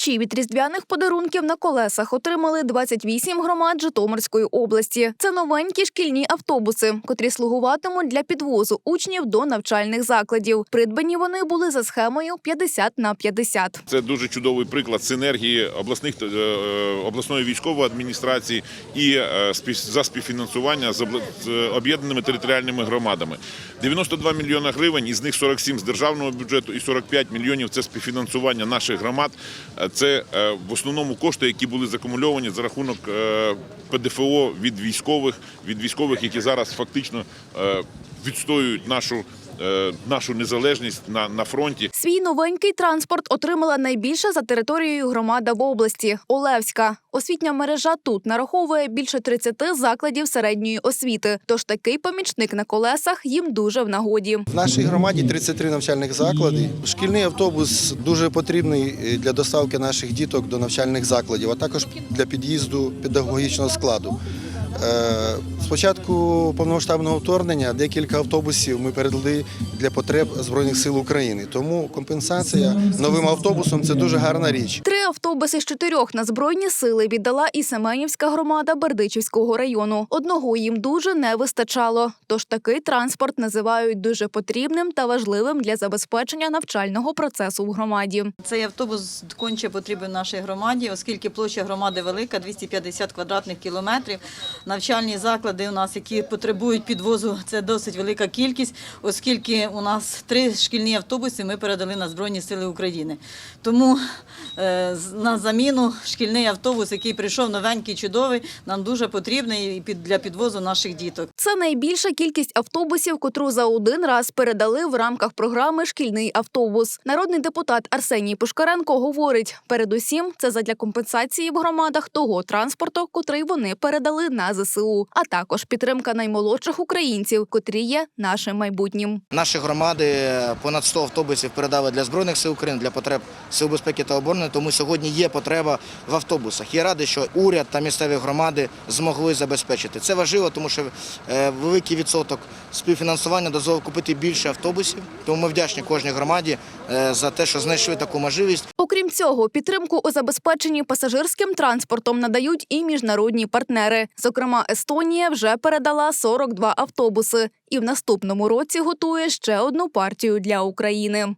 Ключі від різдвяних подарунків на колесах отримали 28 громад Житомирської області. Це новенькі шкільні автобуси, котрі слугуватимуть для підвозу учнів до навчальних закладів. Придбані вони були за схемою 50 на 50. Це дуже чудовий приклад синергії обласних е, е, обласної військової адміністрації і е, за співфінансування з об'єднаними територіальними громадами. 92 мільйона гривень, із них 47 з державного бюджету і 45 мільйонів це співфінансування наших громад. Це е, в основному кошти, які були закумульовані за рахунок е, ПДФО від військових, від військових, які зараз фактично е, відстоюють нашу. Е, Нашу незалежність на, на фронті Свій новенький транспорт отримала найбільша за територією громада в області Олевська. Освітня мережа тут нараховує більше 30 закладів середньої освіти. Тож такий помічник на колесах їм дуже в нагоді. В нашій громаді 33 навчальних заклади. Шкільний автобус дуже потрібний е, для доставки наших діток до навчальних закладів, а також для під'їзду педагогічного складу. Е, Спочатку повномасштабного вторгнення декілька автобусів ми передали для потреб Збройних сил України. Тому компенсація новим автобусом це дуже гарна річ. Три автобуси з чотирьох на збройні сили віддала і Семенівська громада Бердичівського району. Одного їм дуже не вистачало. Тож такий транспорт називають дуже потрібним та важливим для забезпечення навчального процесу в громаді. Цей автобус конче потрібен нашій громаді, оскільки площа громади велика, 250 квадратних кілометрів. Навчальні заклади у нас, які потребують підвозу, це досить велика кількість, оскільки у нас три шкільні автобуси ми передали на Збройні Сили України. Тому на заміну шкільний автобус, який прийшов новенький, чудовий, нам дуже потрібний під- для підвозу наших діток. Це найбільша кількість автобусів, котру за один раз передали в рамках програми Шкільний автобус. Народний депутат Арсеній Пушкаренко говорить: передусім, це задля компенсації в громадах того транспорту, котрий вони передали на ЗСУ, а також підтримка наймолодших українців, котрі є нашим майбутнім. Наші громади понад 100 автобусів передали для Збройних сил України, для потреб Сил безпеки та оборони, тому сьогодні є потреба в автобусах. Я радий, що уряд та місцеві громади змогли забезпечити. Це важливо, тому що е, великий відсоток співфінансування дозволив купити більше автобусів. Тому ми вдячні кожній громаді е, за те, що знайшли таку можливість. Окрім цього, підтримку у забезпеченні пасажирським транспортом надають і міжнародні партнери. Зокрема, Естонія вже передала 42 автобуси і в наступному році готує ще одну партію для України.